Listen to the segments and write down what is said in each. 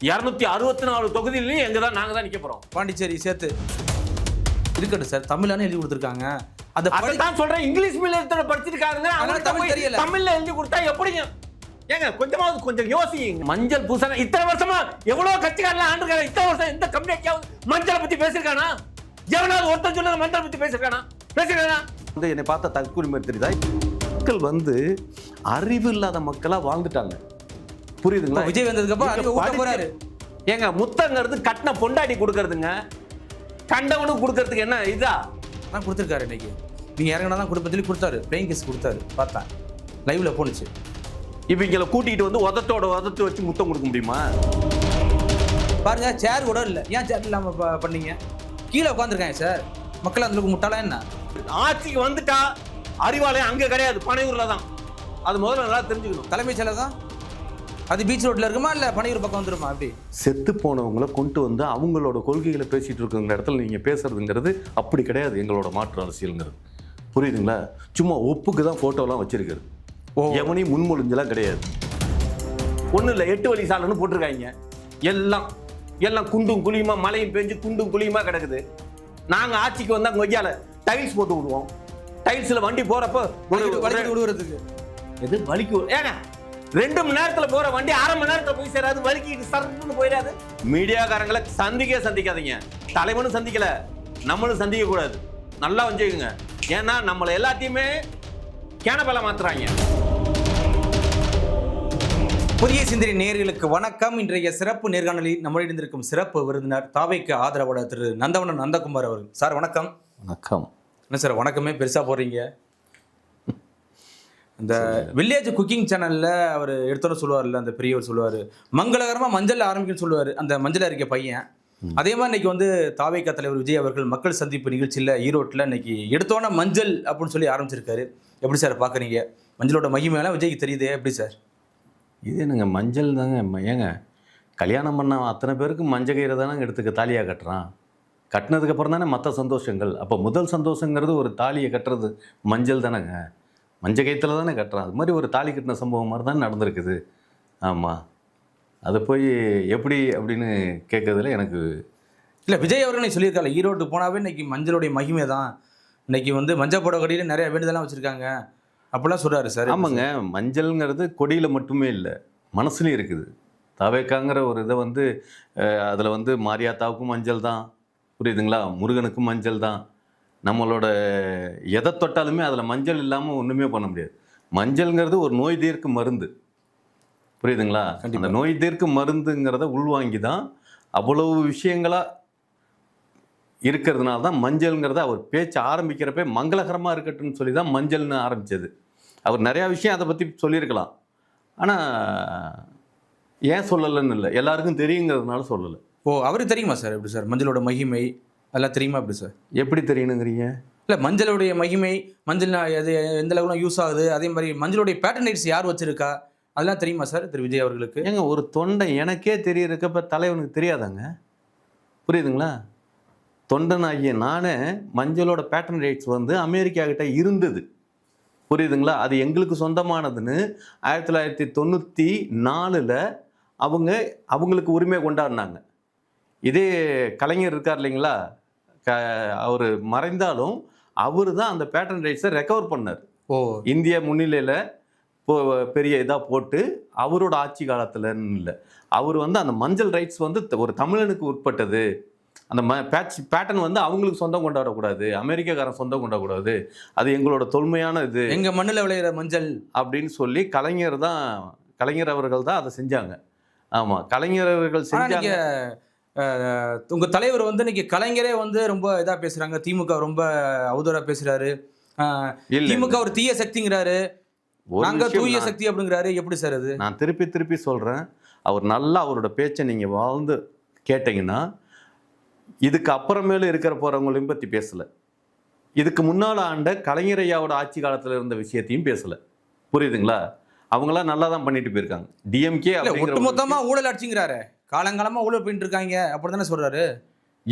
இரநூத்தி அறுபத்தி நாலு தொகுதியிலையும் எங்க தான் நாங்க தான் நிக்க போறோம். பாண்டிச்சேரி சேர்த்து. இருக்கட்டும் சார் தமிழானே எழுதி கொடுத்துருக்காங்க. அந்த அதான் சொல்றேன் இங்கிலீஷ் மீடியத்துல படிச்சிருக்காருங்க. அவங்களுக்கு தமிழ் தெரியல. தமிழ்ல எழுதி கொடுத்தா எப்படிங்க? ஏங்க கொஞ்சமாவது கொஞ்சம் யோசிங்க. மஞ்சள் பூசண இத்தனை வருஷமா எவ்வளவு கட்சிக்காரலாம் ஆண்டுக்கார இத்தனை வருஷம் எந்த கம்யூனிட்டியாவது மஞ்சளை பத்தி பேசிருக்கானா எவனாவது ஒருத்தன் சொன்னது மஞ்சள் பத்தி பேசிருக்கானா பேசிருக்கானா வந்து என்னை பார்த்தா தற்கொலை தெரியுதா? மக்கள் வந்து அறிவு இல்லாத மக்களா வாழ்ந்துட்டாங்க. புரியுதுங்களா? விஜய் வந்ததுக்கு அப்புறம் போறாரு. ஏங்க முத்தங்கிறது கட்டின பொண்டாட்டி கொடுக்கறதுங்க. கண்டவனுக்கு கொடுக்கறதுக்கு என்ன இதா? தான் கொடுத்துருக்காரு இன்னைக்கு. நீங்க இறங்கினா தான் கொடுப்ப சொல்லி கொடுத்தாரு. பிளேயிங் கேஸ் கொடுத்தாரு. பார்த்தேன் லைவ்ல போனுச்சு இவங்களை கூட்டிட்டு வந்து உதட்டோட உதட்டு வச்சு முத்தம் கொடுக்க முடியுமா? பாருங்க சேர் கூட இல்லை. ஏன் சேர் இல்லாம ப- பண்ணீங்க? கீழே உட்காந்துருக்காங்க சார் மக்கள் அந்த முட்டாளா என்ன? ஆட்சிக்கு வந்துட்டா அறிவாலயம் அங்க கிடையாது. பனையூர்ல தான் அது முதல்ல நல்லா தெரிஞ்சுக்கணும். தலைமைச் செயலர் தான்? அது பீச் ரோட்ல இருக்குமா இல்ல பனையூர் பக்கம் வந்துருமா? அப்படி செத்து போனவங்களை கொண்டு வந்து அவங்களோட கொள்கைகளை பேசிட்டு இருக்கிற இடத்துல நீங்க பேசுறதுங்கிறது அப்படி கிடையாது. எங்களோட மாற்று அரசியல்ங்கிறது. புரியுதுங்களா? சும்மா ஒப்புக்கு தான் போட்டோலாம் வச்சிருக்காரு. எவனையும் முன்மொழிஞ்செல்லாம் கிடையாது. ஒன்றும் இல்லை எட்டு வழி சாலைன்னு போட்டிருக்காங்க. எல்லாம் எல்லாம் குண்டும் குழியுமா மழையும் பெஞ்சு குண்டும் குழியுமா கிடக்குது. நாங்க ஆட்சிக்கு வந்தா கொய்யால டைல்ஸ் போட்டு விடுவோம். டைல்ஸ்ல வண்டி வலிக்கிட்டு விடுவதுக்கு எது வலிக்கு ஏங்க ரெண்டு மணி நேரத்துல போற வண்டி அரை மணி நேரத்துல போய் சேராது வலிக்கிட்டு சரன்னு போயிடாது. மீடியாக்காரங்களை சந்திக்கவே சந்திக்காதீங்க. தலைவனும் சந்திக்கல நம்மளும் சந்திக்க கூடாது. நல்லா வச்சுக்கோங்க ஏன்னா நம்மளை எல்லாத்தையுமே கேனபல மாத்துறாங்க. புதிய சிந்தனை நேயர்களுக்கு வணக்கம். இன்றைய சிறப்பு நேர்காணலில் நம்முடைய இருந்திருக்கும் சிறப்பு விருந்தினர் தாவைக்கு ஆதரவாளர் திரு நந்தவனன் நந்தகுமார் அவர்கள். சார் வணக்கம். வணக்கம். என்ன சார் வணக்கமே பெருசா போடுறீங்க? இந்த வில்லேஜ் குக்கிங் சேனல்ல அவர் எடுத்தோன்னு சொல்லுவார்ல அந்த பெரியவர் சொல்லுவார். மங்களகரமா மஞ்சள் ஆரம்பிக்குன்னு சொல்லுவார் அந்த மஞ்சள் இருக்க பையன். அதே மாதிரி இன்னைக்கு வந்து தாவேக்கா தலைவர் விஜய் அவர்கள் மக்கள் சந்திப்பு நிகழ்ச்சியில் ஈரோட்டில் இன்னைக்கு எடுத்தோன்னே மஞ்சள் அப்படின்னு சொல்லி ஆரம்பிச்சிருக்காரு. எப்படி சார் பார்க்குறீங்க மஞ்சளோட மகிமையெல்லாம் விஜய்க்கு தெரியுதே எப்படி சார்? இது என்னங்க மஞ்சள் தாங்க ஏங்க கல்யாணம் பண்ண அத்தனை பேருக்கு மஞ்சள் கயிறை தானே எடுத்துக்க தாலியாக கட்டுறான். கட்டினதுக்கு அப்புறம் தானே மற்ற சந்தோஷங்கள். அப்போ முதல் சந்தோஷங்கிறது ஒரு தாலியை கட்டுறது மஞ்சள் தானேங்க. மஞ்சள் கயித்துல தானே கட்டுறான். அது மாதிரி ஒரு தாலி கட்டின சம்பவம் மாதிரி தான் நடந்திருக்குது. ஆமாம் அது போய் எப்படி அப்படின்னு கேட்கறதுல எனக்கு இல்லை விஜய் அவர்கள் சொல்லியிருக்காரு ஈரோட்டு போனாவே இன்னைக்கு மஞ்சளுடைய மகிமை தான் இன்னைக்கு வந்து மஞ்சள் புடவை கடையில் நிறைய வேண்டுதலாம் வச்சுருக்காங்க. அப்படிலாம் சொல்கிறாரு சார். ஆமாங்க. மஞ்சள்ங்கிறது கொடியில் மட்டுமே இல்லை மனசுலையும் இருக்குது. தவேக்காங்கிற ஒரு இதை வந்து அதில் வந்து மாரியாத்தாவுக்கும் மஞ்சள் தான் புரியுதுங்களா? முருகனுக்கும் மஞ்சள் தான் நம்மளோட எதை தொட்டாலுமே அதில் மஞ்சள் இல்லாமல் ஒன்றுமே பண்ண முடியாது. மஞ்சள்ங்கிறது ஒரு நோய் தீர்க்கும் மருந்து. புரியுதுங்களா. அந்த நோய் தீர்க்கும் மருந்துங்கிறத உள்வாங்கி தான் அவ்வளவு விஷயங்களா இருக்கிறதுனால தான் மஞ்சள்ங்கிறத அவர் பேச்சு ஆரம்பிக்கிறப்ப மங்களகரமாக இருக்கட்டும்னு சொல்லி தான் மஞ்சள்னு ஆரம்பிச்சது. அவர் நிறையா விஷயம் அதை பற்றி சொல்லியிருக்கலாம். ஆனால் ஏன் சொல்லலைன்னு இல்லை. எல்லாருக்கும் தெரியுங்கிறதுனால சொல்லலை. ஓ அவருக்கு தெரியுமா சார்? எப்படி சார்? மஞ்சளோட மகிமை அதெல்லாம் தெரியுமா எப்படி சார்? எப்படி தெரியணுங்கிறீங்க? இல்லை மஞ்சளுடைய மகிமை மஞ்சள் அது எந்த அளவுக்கு யூஸ் ஆகுது அதே மாதிரி மஞ்சளுடைய பேட்டர்னைட்ஸ் யார் வச்சிருக்கா? அதெல்லாம் தெரியுமா சார் திரு விஜய் அவர்களுக்கு? ஏங்க ஒரு தொண்டை எனக்கே தெரியறக்கப்ப தலைவனுக்கு தெரியாதாங்க? புரியுதுங்களா? தொண்டனாகிய நானே மஞ்சளோட பேட்டர்ன் ரைட்ஸ் வந்து அமெரிக்கா கிட்ட இருந்தது. புரியுதுங்களா? அது எங்களுக்கு சொந்தமானதுன்னு ஆயிரத்தி தொள்ளாயிரத்தி தொண்ணூற்றி நாலில் அவங்க அவங்களுக்கு உரிமை கொண்டாடினாங்க. இதே கலைஞர் இருக்கார் இல்லைங்களா? அவர் மறைந்தாலும் அவர் தான் அந்த பேட்டர்ன் ரைட்ஸை ரெக்கவர் பண்ணார். ஓ. இந்திய முன்னிலையில் பெரிய இதாக போட்டு அவரோட ஆட்சி காலத்துலன்னு இல்லை. அவர் வந்து அந்த மஞ்சள் ரைட்ஸ் வந்து ஒரு தமிழனுக்கு உட்பட்டது. அந்த ம பேட்ச் பேட்டர்ன் வந்து அவங்களுக்கு சொந்தம் கொண்டாடக்கூடாது. அமெரிக்காக்காரன் சொந்தம் கொண்டாடக்கூடாது. அது எங்களோட தொன்மையான இது. எங்க மண்ணில் விளையிற மஞ்சள். அப்படின்னு சொல்லி கலைஞர் தான் கலைஞர் அவர்கள் தான் அதை செஞ்சாங்க. ஆமாம் கலைஞர் அவர்கள் செஞ்சாங்க. நீங்க அஹ், உங்க தலைவர் வந்து இன்னைக்கு கலைஞரே வந்து ரொம்ப இதா பேசுறாங்க. திமுக ரொம்ப அவதூறா பேசுறாரு. அஹ், இல்ல, திமுக ஒரு தீய சக்திங்கிறாரு. ஒரு நாங்க விஷயம் தூய சக்தி அப்படிங்கிறாரு. எப்படி சார் அது? நான் திருப்பி திருப்பி சொல்கிறேன் அவர் நல்லா அவரோட பேச்சை நீங்கள் வாழ்ந்து கேட்டிங்கன்னா இதுக்கு அப்புறமேல இருக்கிற போகிறவங்களையும் பற்றி பேசலை. இதுக்கு முன்னால் ஆண்ட கலைஞர் ஐயாவோட ஆட்சி காலத்தில் இருந்த விஷயத்தையும் பேசலை. புரியுதுங்களா? அவங்களாம் நல்லா தான் பண்ணிட்டு போயிருக்காங்க. டிஎம்கே இல்ல ஒட்டுமொத்தமா ஊழல் ஆட்சிங்கிறாரு. காலங்காலமா ஊழல் பண்ணிட்டு இருக்காங்க அப்படிதானே சொல்றாரு?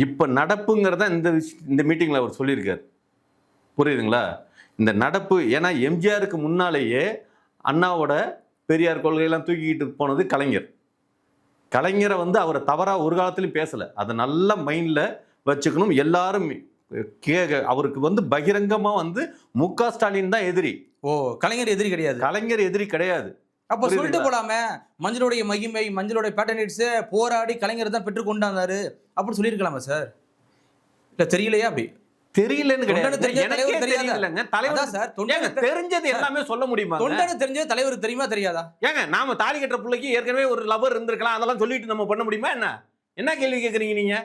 இப்போ நடப்புங்கிறத இந்த இந்த மீட்டிங்கில் அவர் சொல்லியிருக்காரு. புரியுதுங்களா? இந்த நடப்பு ஏன்னா எம்ஜிஆருக்கு முன்னாலேயே அண்ணாவோட பெரியார் கொள்கையெல்லாம் தூக்கிக்கிட்டு போனது கலைஞர். கலைஞரை வந்து அவரை தவறா ஒரு காலத்திலும் பேசல. அதை நல்ல மைண்ட்ல வச்சுக்கணும். எல்லாரும் கே அவருக்கு வந்து பகிரங்கமா வந்து மு ஸ்டாலின் தான் எதிரி. ஓ கலைஞர் எதிரி கிடையாது. கலைஞர் எதிரி கிடையாது. அப்ப? சொல்லிட்டு போலாமே மஞ்சளுடைய மகிமை மஞ்சளுடைய பேட்டர்னேட்ஸ் போராடி கலைஞர் தான் பெற்று கொண்டாந்தாரு அப்படின்னு சொல்லியிருக்கலாமா சார் இல்ல தெரியலையா அப்படி? தெரியலன்னு கிடையாது. தலைவர் தலைவர் தெரிஞ்சது எல்லாமே சொல்ல முடியுமா தொண்டனு தெரிஞ்ச தலைவருக்கு தெரியுமா தெரியாதா? ஏங்க நாம தாலி கட்டுற பிள்ளைக்கு ஏற்கனவே ஒரு லவர் இருந்திருக்கலாம். அதெல்லாம் சொல்லிட்டு நம்ம பண்ண முடியுமா என்ன? என்ன கேள்வி கேட்குறீங்க நீங்க?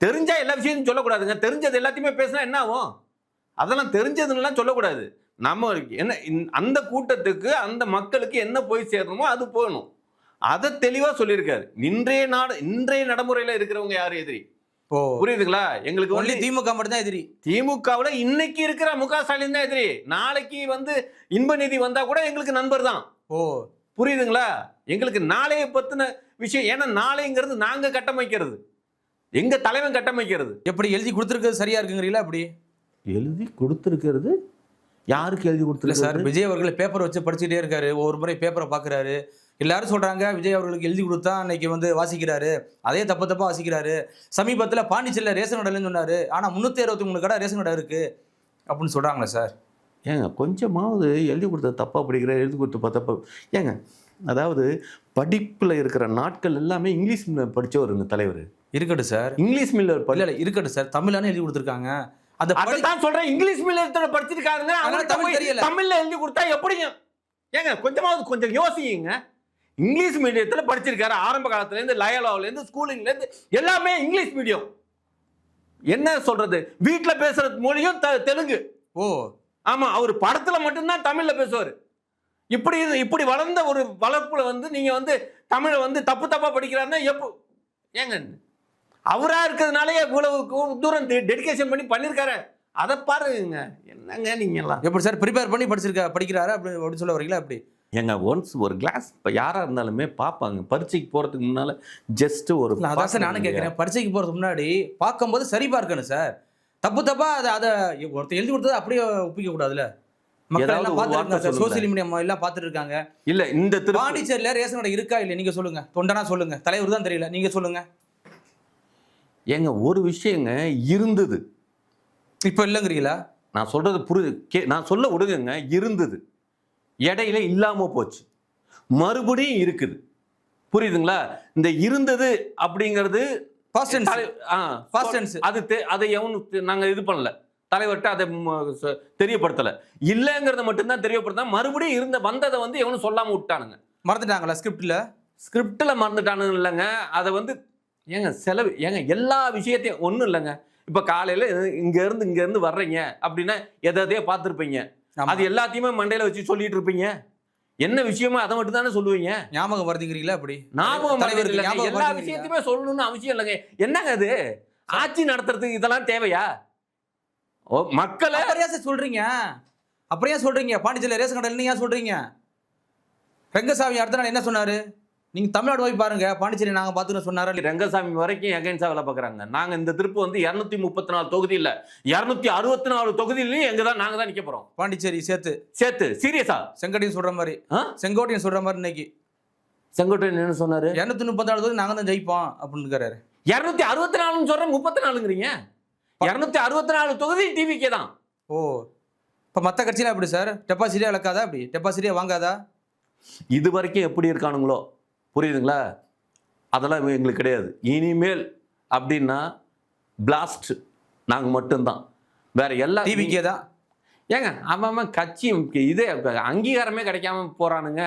தெரிஞ்சா எல்லா விஷயத்தையும் சொல்லக்கூடாதுங்க. தெரிஞ்சது எல்லாத்தையுமே பேசினா என்ன ஆகும்? அதெல்லாம் தெரிஞ்சதுன்னெலாம் சொல்லக்கூடாது. நம்ம என்ன அந்த கூட்டத்துக்கு அந்த மக்களுக்கு என்ன போய் சேரணுமோ அது போகணும். அதை தெளிவா சொல்லியிருக்காரு. இன்றைய நாடு இன்றைய நடைமுறையில இருக்கிறவங்க யாரு எதிரி? ஓ. புரியுதுங்களா? எங்களுக்கு ஒன்லி வந்து திமுக மட்டும் தான் எதிரி திமுகவுல இன்னைக்கு இருக்கிற மு க. ஸ்டாலின் தான் எதிரி. நாளைக்கு வந்து இன்ப நிதி வந்தா கூட எங்களுக்கு நண்பர் தான். ஓ. புரியுதுங்களா? எங்களுக்கு நாளைய பத்தின விஷயம் ஏன்னா நாளைங்கிறது நாங்க கட்டமைக்கிறது. எங்க தலைவன் கட்டமைக்கிறது. எப்படி எழுதி கொடுத்துருக்கிறது சரியா இருக்குங்கிறீங்களா அப்படி? எழுதி கொடுத்துருக்கிறது யாருக்கு எழுதி இல்ல சார் விஜய் அவர்கள் பேப்பர் வச்சு படிச்சுட்டே இருக்காரு. ஒவ்வொரு முறை பேப்பரை பாக்குறாரு. எல்லாரும் சொல்றாங்க விஜய் அவர்களுக்கு எழுதி கொடுத்தா அன்னைக்கு வந்து வாசிக்கிறாரு. அதே தப்பு தப்பா வாசிக்கிறாரு. சமீபத்துல பாண்டிச்சேரியில ரேஷன் கடையிலன்னு சொன்னாரு. ஆனா முன்னூத்தி அறுபத்தி மூணு கடை ரேஷன் கடை இருக்கு அப்படின்னு சொல்றாங்களே சார். ஏங்க கொஞ்சமாவது எழுதி கொடுத்தது தப்பா படிக்கிற எழுதி கொடுத்து தப்பா ஏங்க அதாவது படிப்புல இருக்கிற நாட்கள் எல்லாமே இங்கிலீஷ் மீடியம் இந்த தலைவர். இருக்கட்டும் சார். இங்கிலீஷ் மீடியம் இல்ல இருக்கட்டும் சார். தமிழானு எழுதி கொடுத்துருக்காங்க. அந்த அதான் சொல்றேன். இங்கிலீஷ் மீடியத்தோட படிச்சிருக்காருங்க. அவருக்கு தமிழ் தெரியல. தமிழ்ல எழுதி கொடுத்தா எப்படிங்க? ஏங்க கொஞ்சமாவது கொஞ்சம் யோசிங்க. இங்கிலீஷ் மீடியத்துல படிச்சிருக்காரு. ஆரம்ப காலத்துல இருந்து லயலாவில இருந்து ஸ்கூலிங்ல இருந்து எல்லாமே இங்கிலீஷ் மீடியம். என்ன சொல்றது? வீட்ல பேசுற மொழியும் தெலுங்கு. ஓ. ஆமா அவர் படத்துல மட்டும்தான் தமிழ்ல பேசுவார். இப்படி இப்படி வளர்ந்த ஒரு வளர்ப்புல வந்து நீங்க வந்து தமிழை வந்து தப்பு தப்பா படிக்கிறாருன்னா எப்போ ஏங்க அவரா இருக்கிறதுனாலே இவ்வளவு தூரம் டெடிகேஷன் பண்ணி பண்ணிருக்காரு. அதை பாருங்க. என்னங்க நீங்க எல்லாம் எப்படி சார் ப்ரிப்பேர் பண்ணி படிச்சிருக்கா படிக்கிறாரு? அப்படி அப்படின்னு சொல்ல வரீங்களா? அப்படி ஏங்க ஒன்ஸ் ஒரு கிளாஸ் இப்போ யாரா இருந்தாலுமே பார்ப்பாங்க. பரீட்சைக்கு போறதுக்கு முன்னால ஜஸ்ட் ஒரு அதான் சார் நானும் கேட்குறேன் பரீட்சைக்கு போறதுக்கு முன்னாடி பார்க்கும்போது சரி பார்க்கணும் சார். தப்பு தப்பா அதை அதை ஒருத்தர் எழுதி கொடுத்தது அப்படியே ஒப்பிக்க கூடாதுல மக்கள் ஏதாவது எல்லாம் ஒரு பார்த்துருக்காங்க வார்த்தை சார். சோசியல் மீடியா எல்லாம் பார்த்துட்டு இருக்காங்க. இல்ல இந்த பாண்டிச்சேரியில ரேஷன் கடை இருக்கா இல்ல நீங்க சொல்லுங்க. தொண்டனா சொல்லுங்க. தலைவர் தான் தெரியல. நீங்க சொல்லுங்க. ஏங்க ஒரு விஷயங்க இருந்தது. இப்போ இல்லைங்கிறீங்களா? நான் சொல்றது புரியுது கே நான் சொல்ல விடுங்கங்க இருந்தது. இடையில இல்லாம போச்சு. மறுபடியும் இருக்குது. புரியுதுங்களா? இந்த இருந்தது அப்படிங்கிறது. அது அதை எவனும் தெ- நாங்க இது பண்ணல. தலைவர்கிட்ட அதை தெரியப்படுத்தல. இல்லைங்கிறத மட்டும்தான் தெரியப்படுத்தா மறுபடியும் இருந்த வந்ததை வந்து எவனும் சொல்லாம விட்டானுங்க. மறந்துட்டாங்களா ஸ்கிரிப்ட்ல ஸ்கிரிப்டில் மறந்துட்டானுங்க இல்லைங்க. அதை வந்து ஏங்க செலவு ஏங்க எல்லா விஷயத்தையும் ஒன்றும் இல்லைங்க. இப்போ காலையில் இங்கேருந்து இங்கேருந்து வர்றீங்க அப்படின்னா எதை எதையோ பார்த்துருப்பீங்க. அது எல்லாத்தையுமே மண்டையில் வச்சு சொல்லிட்டு இருப்பீங்க. என்ன விஷயமோ அதை மட்டும் தானே சொல்லுவீங்க. ஞாபகம் வருதுங்கிறீங்களா அப்படி? ஞாபகம் எல்லா? விஷயத்தையுமே சொல்லணும்னு அவசியம் இல்லைங்க. என்னங்க அது? ஆட்சி நடத்துறதுக்கு இதெல்லாம் தேவையா? ஓ மக்களை சொல்றீங்க. அப்புறம் ஏன் சொல்றீங்க? பாண்டிச்சேரியில ரேஷன் கடையில் ஏன் சொல்றீங்க? ரெங்கசாமி அடுத்த நாள் என்ன சொன்னாரு? நீங்க தமிழ்நாடு போய் பாருங்க. பாண்டிச்சேரி நாங்க பார்த்துன்னு சொன்னாரா ரங்கசாமி வரைக்கும் எகைன்ஸா வேலை பார்க்குறாங்க. நாங்க இந்த திருப்பு வந்து இரநூத்தி முப்பத்தி நாலு தொகுதி இல்ல. இரநூத்தி அறுபத்தி நாலு தொகுதியிலையும் எங்க தான் நாங்க தான் நிக்க போறோம். பாண்டிச்சேரி சேர்த்து. சேர்த்து. சீரியஸா? செங்கோட்டையன் சொல்ற மாதிரி? செங்கோட்டையன் சொல்ற மாதிரி இன்னைக்கு. செங்கோட்டையன் என்ன சொன்னாரு? இரநூத்தி முப்பத்தாறு தொகுதி நாங்க தான் ஜெயிப்போம் அப்படின்னு இருக்காரு இரநூத்தி அறுபத்தி நாலுன்னு சொல்றேன் முப்பத்தி நாலுங்கிறீங்க இரநூத்தி அறுபத்தி நாலு தொகுதி டிவிக்கே தான். ஓ. இப்போ மற்ற கட்சியெலாம் எப்படி சார்? டெபாசிட்டே இழக்காதா அப்படி? டெபாசிட்டே வாங்காதா? இது வரைக்கும் எப்படி இருக்கானுங்களோ? புரியுதுங்களா? அதெல்லாம் எங்களுக்கு கிடையாது. இனிமேல் அப்படின்னா பிளாஸ்ட் நாங்க மட்டும்தான். வேற எல்லா டிவிக்கே தான் ஏங்க அவன் கட்சி இதே அங்கீகாரமே கிடைக்காம போறானுங்க.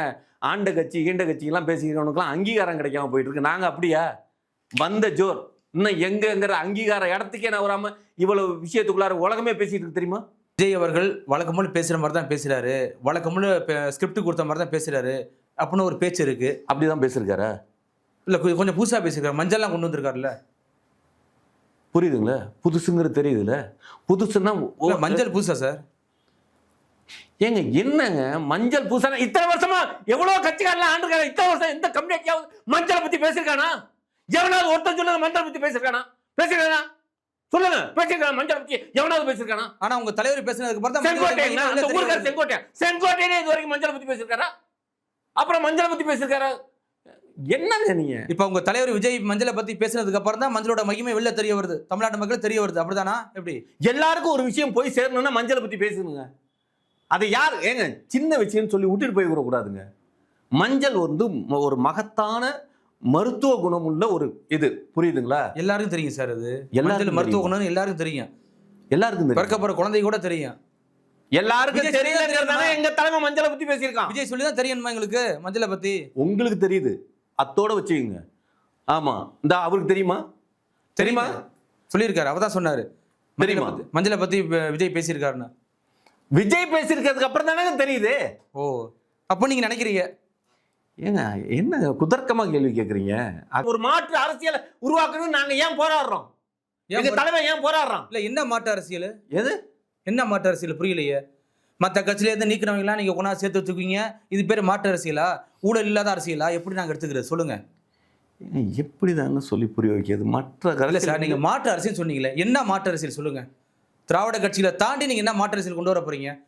ஆண்ட கட்சி ஈண்ட கட்சிக்கெல்லாம் பேசிக்கிறவனுக்குலாம் அங்கீகாரம் கிடைக்காம போயிட்டு இருக்கு நாங்க அப்படியா? வந்த ஜோர். இன்னும் எங்கங்கிற அங்கீகார இடத்துக்கே நான் வராம இவ்வளவு விஷயத்துக்குள்ளார உலகமே பேசிட்டு இருக்கு தெரியுமா? விஜய் அவர்கள் வழக்கமுள்ள பேசுகிற மாதிரி தான் பேசுகிறாரு வழக்கமுள்ள ஸ்கிரிப்ட் கொடுத்த மாதிரி தான் பேசுகிறாரு அப்படின்னு ஒரு பேச்சு இருக்கு. அப்படிதான் பேசியிருக்காரா? இல்லை கொஞ்சம் புதுசாக பேசியிருக்காரு. மஞ்சள்லாம் கொண்டு வந்திருக்காருல்ல. புரியுதுங்களா? புதுசுங்கிறது தெரியுதுல்ல புதுசுன்னா மஞ்சள் புதுசா சார்? ஏங்க என்னங்க? மஞ்சள் பூசண இத்தனை வருஷமா எவ்வளவு கட்சிக்காரலாம் ஆண்டிருக்காங்க? இத்தனை வருஷம் எந்த கம்யூனிட்டியாவது மஞ்சளை பத்தி பேசியிருக்கானா? எவனாவது ஒருத்தன் சொல்லுங்க மஞ்சள் பத்தி பேசியிருக்கானா? பேசியிருக்கானா? சொல்லுங்க பேசியிருக்கானா மஞ்சள் பத்தி? எவனாவது பேசியிருக்கானா? ஆனா உங்க தலைவர் பேசுனதுக்கு அப்புறம் தான் தெரியுது. செங்கோட்டையன். செங்கோட்டையனே இது வரைக்கும் மஞ்சளை பத்தி பேசியிருக்காரா? அப்புறம் மஞ்சளை பத்தி பேசியிருக்காரா. என்னங்க நீங்க? இப்ப உங்க தலைவர் விஜய் மஞ்சளை பத்தி பேசுனதுக்கு அப்புறம் தான் மஞ்சளோட மகிமை வெளில தெரிய வருது. தமிழ்நாட்டு மக்கள் தெரிய வருது. அப்படிதானா? எப்படி? எல்லாருக்கும் ஒரு விஷயம் போய் சேரணும்னா மஞ்சளை பத்தி பேசணுங்க. அதை யார் ஏங்க சின்ன விஷயம்னு சொல்லி விட்டுட்டு போய் கூடாதுங்க மஞ்சள் வந்து ஒரு மகத்தான மருத்துவ குணமுள்ள ஒரு இது. புரியுதுங்களா? எல்லாருக்கும் தெரியும் சார் அது. எல்லாருக்கும் மருத்துவ. குணம்னு எல்லாருக்கும் தெரியும். எல்லாருக்கும். பிறக்க போற குழந்தை கூட தெரியும். எல்லாருக்கும் தெரியலங்கிறதால? எங்க தலைமை மஞ்சளை பத்தி பேசியிருக்கான். விஜய் சொல்லி தான் தெரியணுமா எங்களுக்கு மஞ்சளை பத்தி? உங்களுக்கு தெரியுது. அத்தோட வச்சுக்கோங்க. ஆமா. இந்த அவருக்கு தெரியுமா? தெரியுமா? சொல்லியிருக்காரு. அவதான் சொன்னாரு. தெரியுமா? மஞ்சளை பத்தி விஜய் பேசியிருக்காருன்னு. விஜய் பேசியிருக்கிறதுக்கு அப்புறம் தானே தெரியுது. ஓ அப்போ நீங்க நினைக்கிறீங்க? ஏங்க என்ன குதர்க்கமா கேள்வி கேக்குறீங்க? ஒரு மாற்று அரசியலை உருவாக்கணும்னு நாங்க ஏன் போராடுறோம்? ஏன் எங்க போரா- தலைமை ஏன் போராடுறோம் இல்ல என்ன மாட்டு அரசியல்? எது? என்ன மாட்டு அரசியல்? புரியலையே. மற்ற கட்சியில இருந்து நீக்கிறவங்களாம் நீங்க கொண்டா சேர்த்து வச்சுக்குவீங்க இது பேர் மாட்டு அரசியலா? ஊழல் இல்லாத அரசியலா? எப்படி நாங்க எடுத்துக்கிறது? சொல்லுங்க. எப்படி சொல்லி புரிய வைக்கிறது? மற்ற இல்ல சார் கருத்து நீங்க மாட்டு அரசியல் சொன்னீங்களே என்ன மாட்டு அரசியல்? சொல்லுங்க. திராவிட கட்சியில தாண்டி நீங்க என்ன மாட்டு அரசியல் கொண்டு வர போறீங்க?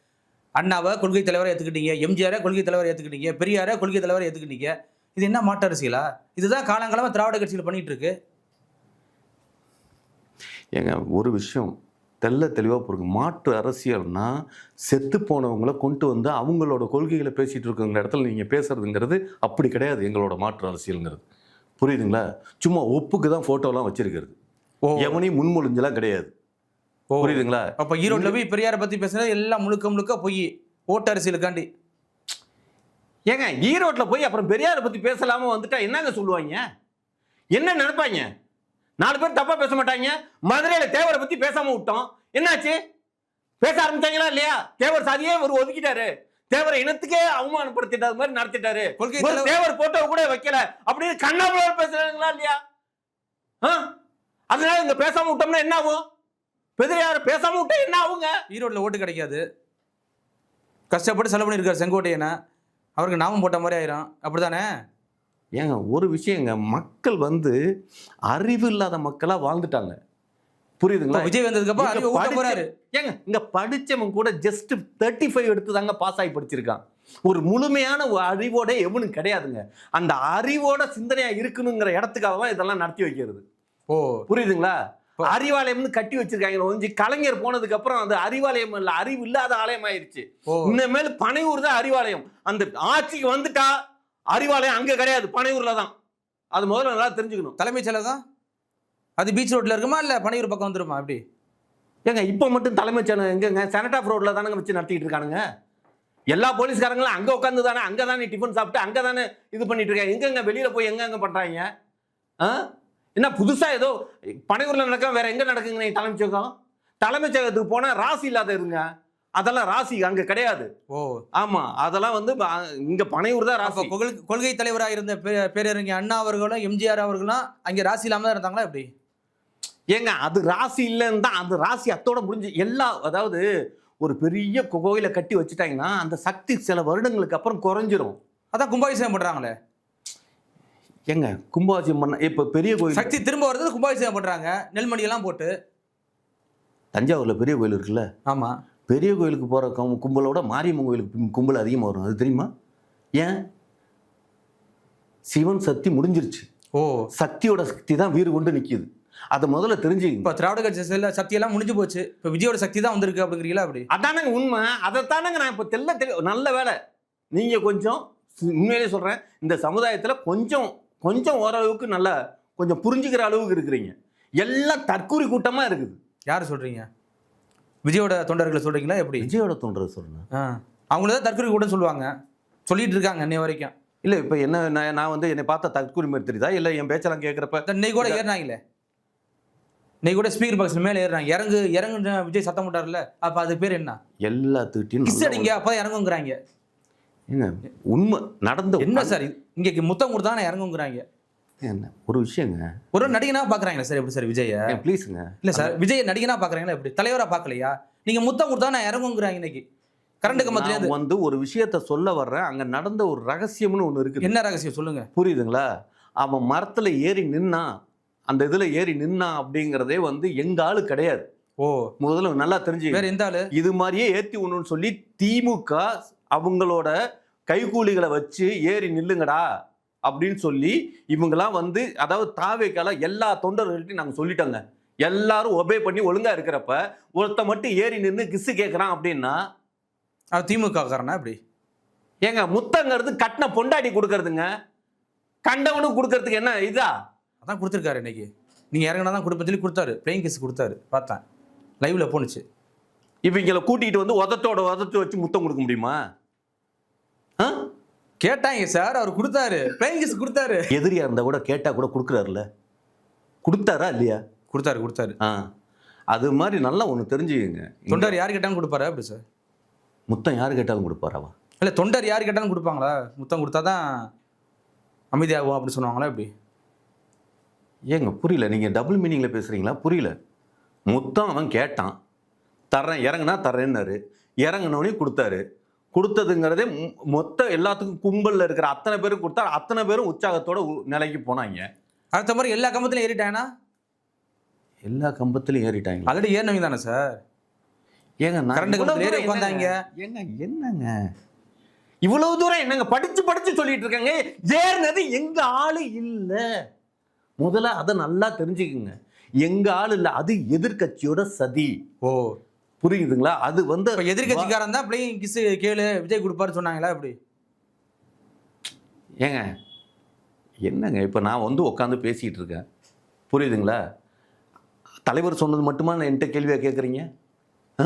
அண்ணாவை கொள்கை தலைவரை ஏத்துக்கிட்டீங்க. எம்ஜிஆரை கொள்கை தலைவரை ஏத்துக்கிட்டீங்க. பெரியாரை கொள்கை தலைவரை ஏத்துக்கிட்டீங்க. இது என்ன மாட்டு அரசியலா? இதுதான் காலங்காலமா திராவிட கட்சியில பண்ணிட்டு இருக்கு. ஏங்க ஒரு விஷயம். தெள்ள தெளிவாக போடுங்க மாற்று அரசியல்னா செத்து போனவங்கள கொண்டு வந்து அவங்களோட கொள்கைகளை பேசிட்டு இருக்கிற இடத்துல நீங்கள் பேசுறதுங்கிறது அப்படி கிடையாது எங்களோட மாற்று அரசியல்ங்கிறது. புரியுதுங்களா? சும்மா ஒப்புக்கு தான் ஃபோட்டோலாம் வச்சிருக்கிறது. ஓ. எவனையும் முன்மொழிஞ்செல்லாம் கிடையாது. ஓ. புரியுதுங்களா? அப்ப ஈரோட்ல போய் பெரியாரை பத்தி பேசுறது எல்லாம் முழுக்க முழுக்க பொய். ஓட்டு அரசியலுக்காண்டி. ஏங்க ஈரோட்டில் போய் அப்புறம் பெரியாரை பற்றி பேசலாம வந்துட்டா என்னங்க சொல்லுவாங்க? என்ன நினைப்பாங்க? நாலு பேர் தப்பா பேச மாட்டாங்க. மதுரையில தேவரை பத்தி பேசாம விட்டோம். என்னாச்சு? பேச ஆரம்பிச்சாங்களா இல்லையா? தேவர் சாதியே ஒரு ஒதுக்கிட்டாரு. தேவரை இனத்துக்கே அவமானப்படுத்திட்டாரு மாதிரி நடத்திட்டாரு. தேவர் போட்டோ கூட வைக்கல. அப்படின்னு கண்ணாமலோட பேசுறாங்களா இல்லையா? ஆ? அதனால இங்க பேசாம விட்டோம்னா என்ன ஆகும் பெரியார் பேசாம விட்டா என்ன ஆகுங்க ஈரோட்ல ஓட்டு கிடைக்காது. கஷ்டப்பட்டு செலவு பண்ணியிருக்காரு செங்கோட்டையனை. அவருக்கு நாமம் போட்ட மாதிரி ஆயிரும். அப்படிதானே ஏங்க ஒரு விஷயங்க மக்கள் வந்து அறிவு இல்லாத மக்களா வாழ்ந்துட்டாங்க. புரியுதுங்களா? விஜய் வந்ததுக்கு அப்புறம் இங்க அறிவு ஊட்ட போறாரு. ஏங்க இங்க படிச்சவன் கூட ஜஸ்ட் தேர்ட்டி ஃபைவ் எடுத்து தாங்க பாஸ் ஆகி படிச்சிருக்கான். ஒரு முழுமையான அறிவோட எவனும் கிடையாதுங்க. அந்த அறிவோட சிந்தனையா இருக்கணுங்கிற இடத்துக்காக தான் இதெல்லாம் நடத்தி வைக்கிறது. ஓ. புரியுதுங்களா? அறிவாலயம்னு கட்டி வச்சிருக்காங்க ஒழிஞ்சு கலைஞர் போனதுக்கு அப்புறம் அது அறிவாலயம் இல்ல அறிவு இல்லாத ஆலயம் ஆயிருச்சு இனிமேல் பனையூர் தான் அறிவாலயம். அந்த ஆட்சிக்கு வந்துட்டா அறிவாலயம் அங்க கிடையாது பனையூர்ல தான். அது முதல்ல நல்லா தெரிஞ்சுக்கணும். தலைமைச் செயலகம் அது பீச் ரோட்ல இருக்குமா இல்ல பனையூர் பக்கம் வந்துருமா அப்படி ஏங்க இப்போ மட்டும் தலைமைச் செயலகம் எங்கங்க? செனட் ஆஃப் ரோட்ல தானங்க வச்சு நடத்திட்டு இருக்கானுங்க? எல்லா போலீஸ்காரங்களும் அங்க உட்காந்து தானே அங்க தானே டிஃபன் சாப்பிட்டு அங்க தானே இது பண்ணிட்டு இருக்காங்க. எங்கங்க வெளியில போய் எங்கங்க பண்றாங்க? ஆ? என்ன புதுசா ஏதோ பனையூர்ல நடக்க வேற எங்க நடக்குங்க நீ தலைமைச் செயலகம் தலைமைச் செயலகத்துக்கு போனா ராசி இல்லாத இருங்க. அதெல்லாம் ராசி அங்க கிடையாது. ஓ. ஆமா அதெல்லாம் வந்து இங்க பனையூர் தான் ராசி. கொள்கை கொள்கை தலைவரா இருந்த பேரறிஞர் அண்ணா அவர்களும் எம்ஜிஆர் அவர்களும் அங்க ராசி இல்லாம தான் இருந்தாங்களா எப்படி? ஏங்க அது ராசி இல்லைன்னு தான் அந்த ராசி அத்தோட முடிஞ்சு எல்லா அதாவது ஒரு பெரிய கோயிலை கட்டி வச்சுட்டாங்கன்னா அந்த சக்தி சில வருடங்களுக்கு அப்புறம் குறைஞ்சிரும். அதான் கும்பாபிஷேகம் பண்றாங்களே ஏங்க கும்பாபிஷேகம் பண்ண இப்ப பெரிய கோயில். சக்தி திரும்ப வர்றது கும்பாபிஷேகம் பண்றாங்க நெல்மணி எல்லாம் போட்டு. தஞ்சாவூர்ல பெரிய கோயில் இருக்குல்ல? ஆமா. பெரிய கோயிலுக்கு போற கும்- கும்பலோட மாரியம்மன் கோயிலுக்கு கும்பல் அதிகமாக வரும். அது தெரியுமா? ஏன்? சிவன் சக்தி முடிஞ்சிருச்சு. ஓ. சக்தியோட சக்தி தான் வீறு கொண்டு நிக்குது. அதை முதல்ல தெரிஞ்சுக்கங்க இப்ப திராவிட கட்சி செல்ல சக்தி எல்லாம் முடிஞ்சு போச்சு. இப்ப விஜயோட சக்தி தான் வந்திருக்கு அப்படிங்கிறீங்களா அப்படி? அதானங்க உண்மை. அதைத்தானங்க நான் இப்போ தெல்ல தெளி நல்ல வேலை. நீங்க கொஞ்சம் உண்மையிலே சொல்றேன் இந்த சமுதாயத்துல கொஞ்சம் கொஞ்சம் ஓரளவுக்கு நல்ல கொஞ்சம் புரிஞ்சுக்கிற அளவுக்கு இருக்கிறீங்க. எல்லாம் தற்கூரி கூட்டமா இருக்குது. யார் சொல்றீங்க? விஜயோட தொண்டர்களை சொல்றீங்களா எப்படி? விஜயோட தோன்றது சொல்றேன். அவங்கள தான் தற்கொலை கூட சொல்லுவாங்க. சொல்லிட்டு இருக்காங்க இன்னை வரைக்கும். இல்ல இப்போ என்ன நான் நான் வந்து என்னை பார்த்தா தற்கூரி மாதிரி தெரியுதா? இல்ல என் பேச்செல்லாம் கேட்குறப்ப இன்னைக்கு கூட ஏறினாங்களே இன்னைக்கு கூட ஸ்பீக்கர் பாக்ஸ் மேல ஏறுறாங்க. இறங்கு இறங்கு விஜய் சத்தம் போட்டார்ல அப்ப அது பேர் என்ன? எல்லாத்துக்கிட்டையும் கிஸ் அடிங்க அப்ப இறங்குங்கிறாங்க. உண்மை நடந்த என்ன சார்? இங்க முத்தம் கொடுத்தா நான் இறங்குங்கிறாங்க. என்ன? ஒரு விஷயங்க. ஒரு நடிகனா பாக்குறாங்களா சார் எப்படி சார் விஜய ப்ளீஸுங்க இல்ல சார் விஜய் நடிகனா பாக்குறாங்களா எப்படி? தலைவரா பாக்கலையா? நீங்க முத்தம் கொடுத்தா நான் இறங்குங்கிறாங்க இன்னைக்கு. கரண்ட் கம்பத்துல வந்து ஒரு விஷயத்த சொல்ல வர்றேன். அங்க நடந்த ஒரு ரகசியம்னு ஒண்ணு இருக்குது. என்ன ரகசியம் சொல்லுங்க. புரியுதுங்களா? அவன் மரத்துல ஏறி நின்னா அந்த இதுல ஏறி நின்னா அப்படிங்கிறதே வந்து எங்க ஆளு கிடையாது. ஓ. முதல்ல நல்லா தெரிஞ்சு வேற எந்த ஆளு? இது மாதிரியே ஏத்தி ஒண்ணுன்னு சொல்லி திமுக அவங்களோட கைகூலிகளை வச்சு ஏறி நில்லுங்கடா. அப்படின்னு சொல்லி இவங்கெல்லாம் வந்து அதாவது தாவேக்கால எல்லா தொண்டர்கள்ட்டையும் நாங்கள் சொல்லிட்டோங்க. எல்லாரும் ஒபே பண்ணி ஒழுங்கா இருக்கிறப்ப ஒருத்த மட்டும் ஏறி நின்று கிசு கேட்குறான் அப்படின்னா அது திமுக காரனா இப்படி ஏங்க முத்தங்கிறது கட்டின பொண்டாட்டி கொடுக்கறதுங்க. கண்டவனுக்கு கொடுக்கறதுக்கு என்ன இதா? அதான் கொடுத்துருக்காரு இன்னைக்கு. நீங்க இறங்கினா தான் கொடுப்பேன் சொல்லி கொடுத்தாரு. பிளேயிங் கேஸ் கொடுத்தாரு. பார்த்தேன். லைவ்ல போணுச்சு. இவங்களை கூட்டிகிட்டு வந்து உதத்தோட உதத்து வச்சு முத்தம் கொடுக்க முடியுமா? கேட்டாங்க சார் அவர் கொடுத்தாரு. பிளேயிங் கேஸ் கொடுத்தாரு. எதிரியா இருந்தா கூட கேட்டா கூட கொடுக்குறாருல. கொடுத்தாரா இல்லையா? கொடுத்தாரு கொடுத்தாரு. ஆ. அது மாதிரி நல்லா ஒன்று தெரிஞ்சுக்கங்க. தொண்டர் யார் கேட்டாலும் கொடுப்பாரா அப்படி சார்? முத்தம் யார் கேட்டாலும் கொடுப்பாராவா? இல்லை தொண்டர் யார் கேட்டாலும் கொடுப்பாங்களா? முத்தம் கொடுத்தா தான் அமைதியாகும் அப்படின்னு சொன்னாங்களா இப்படி ஏங்க புரியல. நீங்கள் டபுள் மீனிங்கில் பேசுகிறீங்களா புரியல. முத்தம் அவன் கேட்டான். தர்றேன் இறங்குனா தர்றேன்னாரு. இறங்குனோடனே கொடுத்தாரு. கொடுத்ததுங்கிறதே மொத்த எல்லாத்துக்கும் கும்பலில் இருக்கிற அத்தனை பேரும் கொடுத்தா அத்தனை பேரும் உற்சாகத்தோட நிலைக்கு போனாங்க. அடுத்த மாதிரி எல்லா கம்பத்துலையும் ஏறிட்டாங்கன்னா? எல்லா கம்பத்துலையும் ஏறிட்டாங்க. ஆல்ரெடி ஏறினவங்க தானே சார்? ஏங்க கரண்ட் கம்பத்துல ஏறி உட்காந்தாங்க. என்னங்க? ஏங்க என்னங்க? இவ்வளவு தூரம் என்னங்க? படிச்சு படிச்சு சொல்லிட்டு இருக்காங்க. ஏறினது எங்க ஆளு இல்ல. முதல்ல அதை நல்லா தெரிஞ்சுக்குங்க. எங்க ஆளு இல்ல அது எதிர்க்கட்சியோட சதி. ஓ புரியுதுங்களா? அது வந்து எதிர்கட்சிக்காரன் தான் பிளேயிங் கிஸ் கேளு விஜய் கொடுப்பாரு சொன்னாங்களா இப்படி ஏங்க என்னங்க இப்போ நான் வந்து உட்காந்து பேசிகிட்டு இருக்கேன். புரியுதுங்களா? தலைவர் சொன்னது மட்டுமா நான் என்கிட்ட கேள்வியாக கேட்குறீங்க ஆ?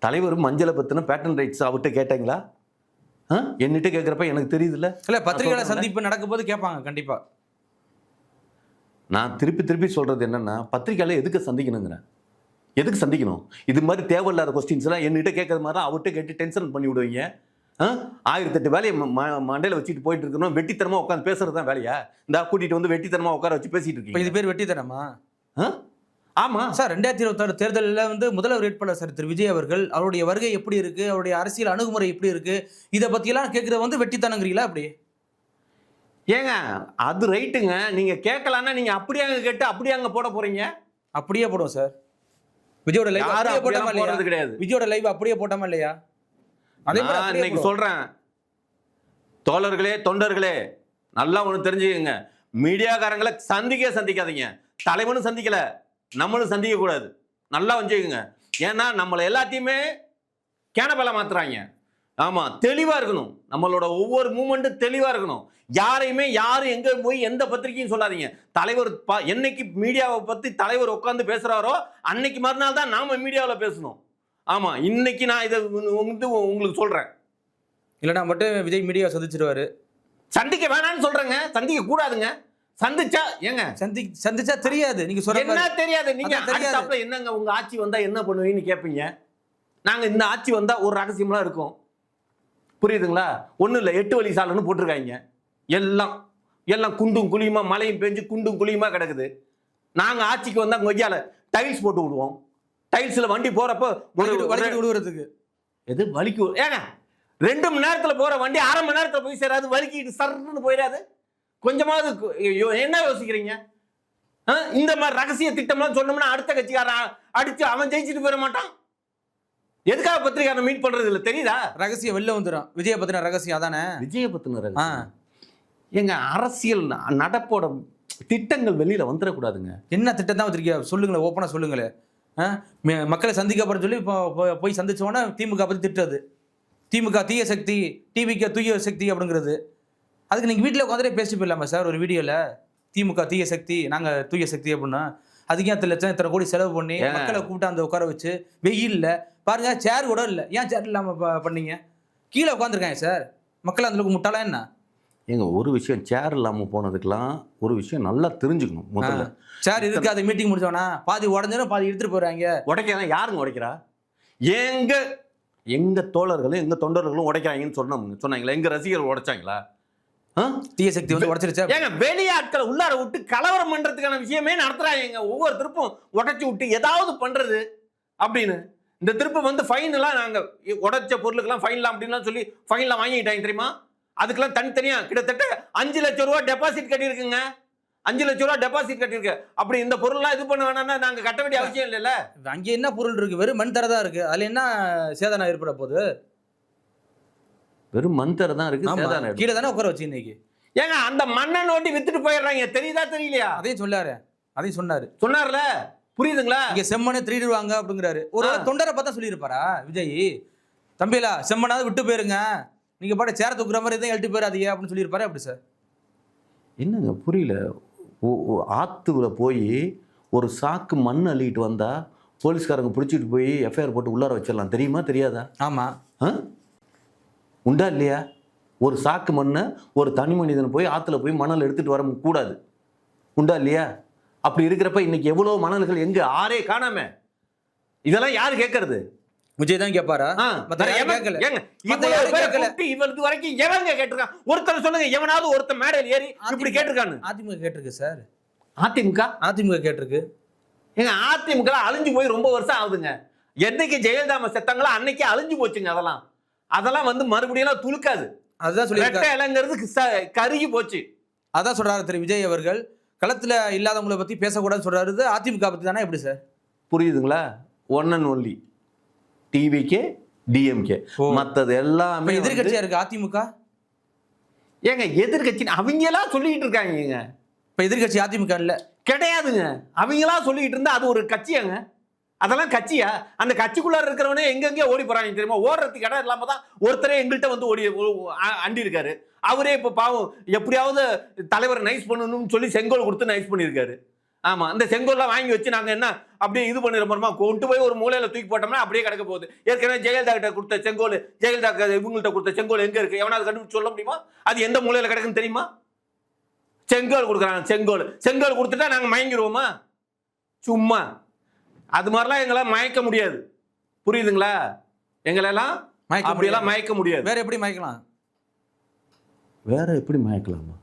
தலைவர் மஞ்சளை பற்றின பேட்டன் ரைட்ஸ் அவர்கிட்ட கேட்டீங்களா? ஆ? என்னிட்ட கேட்குறப்ப எனக்கு தெரியுதுல்ல. இல்லை பத்திரிகையாளர். சந்திப்பு நடக்கும்போது கேட்பாங்க கண்டிப்பா. நான் திருப்பி திருப்பி சொல்கிறது என்னென்னா பத்திரிக்கையாளர் எதுக்கு சந்திக்கணுங்கிறேன்? எதுக்கு சந்திக்கணும்? இது மாதிரி தேவையில்லாத கொஸ்டின்ஸ்லாம் என்கிட்ட கேட்குற மாதிரி அவர்கிட்ட கேட்டு டென்ஷன் பண்ணி விடுவீங்க. ஆயிரத்தெட்டு வேலையை மண்டையில் வச்சுட்டு போயிட்டு இருக்கணும். வெட்டித்தனமாக உட்காந்து பேசுறது தான் வேலையா? இந்த கூட்டிகிட்டு வந்து வெட்டித்தனமாக உட்கார வச்சு பேசிட்டு இப்போ இது இருக்கீங்க பேர் வெட்டி தரமா ஆ? ஆமாம் சார் ரெண்டாயிரத்தி இருபத்தாறு தேர்தலில் வந்து முதல்வர் வேட்பாளர் சார் திரு விஜய் அவர்கள் அவருடைய வருகை எப்படி இருக்கு? அவருடைய அரசியல் அணுகுமுறை எப்படி இருக்கு? இதை பத்தியெல்லாம் கேட்கறது வந்து வெட்டித்தனங்கிறீங்களா அப்படி? ஏங்க அது ரைட்டுங்க நீங்க கேட்கலான்னா நீங்க அப்படியே அங்க கேட்டு அப்படியே அங்க போட போறீங்க? அப்படியே போடுவோம் சார். விஜயோட லைவ் அப்படியே போட்டாமா இல்லையா? கிடையாது. விஜயோட லைவ் அப்படியே போட்டாமா இல்லையா? அதே மாதிரி இன்னைக்கு. சொல்றேன். தோழர்களே தொண்டர்களே நல்லா ஒன்று தெரிஞ்சுக்கங்க. மீடியாக்காரங்களை சந்திக்க சந்திக்காதீங்க. தலைவனும் சந்திக்கல நம்மளும் சந்திக்க கூடாது நல்லா வச்சுக்கோங்க ஏன்னா நம்மளை எல்லாத்தையுமே கேனபல மாத்துறாங்க. ஆமா தெளிவா இருக்கணும். நம்மளோட ஒவ்வொரு மூமெண்ட்டும் தெளிவா இருக்கணும். யாரையுமே யாரும் எங்க போய் எந்த பத்திரிக்கையும் சொல்லாதீங்க. தலைவர் ப- என்னைக்கு மீடியாவை பத்தி தலைவர் உட்காந்து பேசுறாரோ அன்னைக்கு மறுநாள் தான் நாம மீடியாவில் பேசணும். ஆமா இன்னைக்கு நான் இதை வந்து உங்களுக்கு சொல்றேன். இல்லைன்னா மட்டும் விஜய் மீடியா சந்திச்சிருவாரு. சந்திக்க வேணாம்னு சொல்றேங்க. சந்திக்க கூடாதுங்க. சந்திச்சா ஏங்க? சந்தி சந்திச்சா தெரியாது. நீங்க சொல்ற என்ன தெரியாது? நீங்க அதான் தெரியாது. அடுத்தாப்புல என்னங்க உங்க ஆட்சி வந்தா என்ன பண்ணுவீங்கன்னு கேட்பீங்க நாங்க இந்த ஆட்சி வந்தா ஒரு ரகசியம்லாம் இருக்கும். புரியுதுங்களா? ஒண்ணும் இல்லை எட்டு வழி சாலைன்னு போட்டிருக்காங்க. எல்லாம் எல்லாம் குண்டும் குழியுமா மழையும் பெஞ்சு குண்டும் குழியுமா கிடக்குது. நாங்க ஆட்சிக்கு வந்தா கொய்யால டைல்ஸ் போட்டு விடுவோம். டைல்ஸ்ல வண்டி வலிக்கிட்டு விடுவதுக்கு எது? வலிக்கு ஏங்க ரெண்டு மணி நேரத்துல போற வண்டி அரை மணி நேரத்துல போய் சேராது வலிக்கிட்டு சர்ன்னு போயிடாது. கொஞ்சமாவது என்ன யோசிக்கிறீங்க? இந்த மாதிரி ரகசிய திட்டம்லாம் சொன்னோம்னா அடுத்த கட்சிக்காரன் அடிச்சு அவன் ஜெயிச்சுட்டு போயிட மாட்டான். எதுக்காக பத்திரிக்காரன் மீட் பண்றது இல்ல தெரியுதா? ரகசியம் வெளில வந்துடும் விஜய பத்தின ரகசியம் அதானே? விஜய பத்தின ஆ. ரகசியம் எங்க அரசியல் நடப்போட திட்டங்கள் வெளியில வந்துடக்கூடாதுங்க என்ன திட்டம் தான் வச்சிருக்கீங்க சொல்லுங்களேன் ஓப்பனாக சொல்லுங்களேன் மக்களை சந்திக்க போறேன்னு சொல்லி இப்போ போ- போய் சந்திச்சோன்னா திமுக பற்றி திட்டுறது திமுக தீய சக்தி டிவிக்கு தூய சக்தி அப்படிங்கிறது. அதுக்கு நீங்கள் வீட்டில் உட்காந்துட்டே பேசிட்டு போயிடலாமா சார் ஒரு வீடியோவில் திமுக தீய சக்தி நாங்கள் தூய சக்தி அப்படின்னா. அதுக்கு ஏன் இத்தனை லட்சம் இத்தனை கோடி செலவு பண்ணி? மக்களை கூப்பிட்டு அந்த உட்கார வச்சு வெயில்ல பாருங்க சேர் கூட இல்லை. ஏன் சேர் இல்லாமல் பண்ணீங்க? கீழே உட்காந்துருக்காங்க சார் மக்கள் அந்த அளவுக்கு முட்டாளா என்ன? ஏங்க ஒரு விஷயம் சேர் இல்லாம போனதுக்கெல்லாம் ஒரு விஷயம் நல்லா தெரிஞ்சுக்கணும் முதல்ல. சேர் இருக்காது மீட்டிங் முடிச்சோன்னா பாதி உடஞ்சிடும் பாதி எடுத்துட்டு போறாங்க உடைக்கலாம் யாருங்க உடைக்கிறா? எங்க எங்க தோழர்களும் எங்க தொண்டர்களும் உடைக்கிறாங்கன்னு சொன்னாங்க சொன்னாங்களா? எங்க ரசிகர்கள் உடைச்சாங்களா? தீய சக்தி வந்து உடச்சிருச்சா? ஏங்க வெளியாட்களை உள்ளார விட்டு கலவரம் பண்றதுக்கான விஷயமே நடத்துறாங்க. ஒவ்வொரு திருப்பும் உடைச்சு விட்டு ஏதாவது பண்றது அப்படின்னு. இந்த திருப்பு வந்து ஃபைன் எல்லாம் நாங்க உடைச்ச பொருளுக்கெல்லாம் ஃபைன்லாம் அப்படின்லாம் சொல்லி ஃபைன்லாம் வாங்கிட்டாங்க தெரியுமா? அதுக்கெல்லாம் தனித்தனியா கிட்டத்தட்ட அஞ்சு லட்சம் ரூபா டெபாசிட் கட்டியிருக்குங்க. அஞ்சு லட்சம் ரூபா டெபாசிட் கட்டியிருக்கு. அப்படி இந்த பொருள்லாம் இது பண்ண வேணாம்னா நாங்க கட்ட வேண்டிய அவசியம் இல்லைல்ல? அங்கே என்ன பொருள் இருக்கு? வெறும் மண் தர தான் இருக்கு. அதுல என்ன சேதனம் ஏற்பட போகுது? வெறும் மந்தர் தான் இருக்கு சேதாரம் கீழே தானே உட்கார வச்சு இன்னைக்கு. ஏங்க அந்த மண்ணை நோண்டி வித்துட்டு போயிடுறாங்க. தெரியுதா தெரியலையா? அதையும் சொல்லாரு. அதையும் சொன்னாரு. சொன்னார்ல? புரியுதுங்களா? இங்க செம்மனை திருடிடுவாங்க அப்படிங்கிறாரு. ஒரு தொண்டரை பார்த்தா சொல்லியிருப்பாரா விஜய்? தம்பிலா செம்மனாவது விட்டு போயிருங்க. நீங்க பாட்டு சேர தூக்குற மாதிரி எதுவும் எழுட்டு போயிடாதீங்க அப்படின்னு சொல்லியிருப்பாரு அப்படி சார்? என்னங்க புரியல. ஆத்துக்குள்ள போய் ஒரு சாக்கு மண் அள்ளிட்டு வந்தா போலீஸ்காரங்க பிடிச்சிட்டு போய் எஃப்ஐஆர் போட்டு உள்ளார வச்சிடலாம். தெரியுமா தெரியாதா? ஆமா. ஆ? உண்டா இல்லையா? ஒரு சாக்கு மண்ணை ஒரு தனி மனிதன் போய் ஆற்றுல போய் மணல் எடுத்துட்டு வர கூடாது. உண்டா இல்லையா? அப்படி இருக்கிறப்ப இன்னைக்கு எவ்வளோ மணல்கள் எங்க? ஆறே காணாம. இதெல்லாம் யாரு கேட்கறது? விஜய் தான் கேட்பாரா? ஆ, மத்த வேற யாரும் எவன்- கேட்கல. ஏங்க, மத்த இவ்வளவு யாரும் பேரை கேட்கல. கூப்பிட்டு இவன் இது வரைக்கும் எவங்க கேட்டிருக்கான் ஒருத்தர் சொல்லுங்க எவனாவது ஒருத்தன் மேடையில் ஏறி இப்படி அதிமுக கேட்டிருக்கான்னு. அதிமுக கேட்டிருக்கு சார். அதிமுக? அதிமுக கேட்டிருக்கு. ஏங்க அதிமுக அழிஞ்சு போய் ரொம்ப வருஷம் ஆகுதுங்க. என்னைக்கு ஜெயலலிதா செத்தாங்களோ அன்னைக்கு அழிஞ்சு போச்சுங்க அதெல்லாம். அதெல்லாம் வந்து மறுபடியும் துளுக்காது. அதுதான் ரெட்டை இலைங்கிறது கருகி போச்சு. அதான் சொல்றாரு திரு விஜய் அவர்கள். களத்துல இல்லாதவங்களை பத்தி பேசக்கூடாதுன்னு சொல்றாரு. இது அதிமுக பத்தி தானே? எப்படி சார் புரியுதுங்களா? ஒன் அண்ட் ஒன்லி டிவிக்கே டிஎம்கே இப்ப எல்லாமே எதிர்கட்சியா இருக்கு? அதிமுக? ஏங்க எதிர்கட்சி அவங்களா சொல்லிட்டு இருக்காங்க இப்ப எதிர்கட்சி அதிமுக இல்ல. கிடையாதுங்க. அவங்களா சொல்லிட்டு இருந்தா அது ஒரு கட்சியாங்க. அதெல்லாம் கட்சியா? அந்த கட்சிக்குள்ளார இருக்கிறவனே எங்கெங்கே ஓடி போறாங்க தெரியுமா? ஓடுறதுக்கு இடம் இல்லாம தான் ஒருத்தரே எங்கள்கிட்ட வந்து ஓடி அண்டி இருக்காரு அவரே இப்போ பாவம் எப்படியாவது தலைவர் நைஸ் பண்ணணும்னு சொல்லி செங்கோல் கொடுத்து நைஸ் பண்ணியிருக்காரு. ஆமா அந்த செங்கோல்லாம் வாங்கி வச்சு நாங்க என்ன அப்படியே இது பண்ணிட போறோமா கொண்டு போய் ஒரு மூலையில தூக்கி போட்டோம்னா அப்படியே கிடக்க போகுது. ஏற்கனவே ஜெயலலிதா கிட்ட கொடுத்த செங்கோல் ஜெயலலிதா இவங்கள்ட்ட கொடுத்த செங்கோல் எங்க இருக்கு? எவனாவது கண்டுபிடிச்சு சொல்ல முடியுமா? அது எந்த மூலையில கிடக்குன்னு தெரியுமா? செங்கோல் கொடுக்குறாங்க செங்கோல். செங்கோல் கொடுத்துட்டா நாங்க மயங்கிடுவோமா சும்மா. அது மாதிரிலாம் எங்களால் மயக்க முடியாது. புரியுதுங்களா? எங்களெல்லாம் மயக்க அப்படியெல்லாம் மயக்க முடியாது. வேற எப்படி மயக்கலாம்? வேற எப்படி மயக்கலாமா?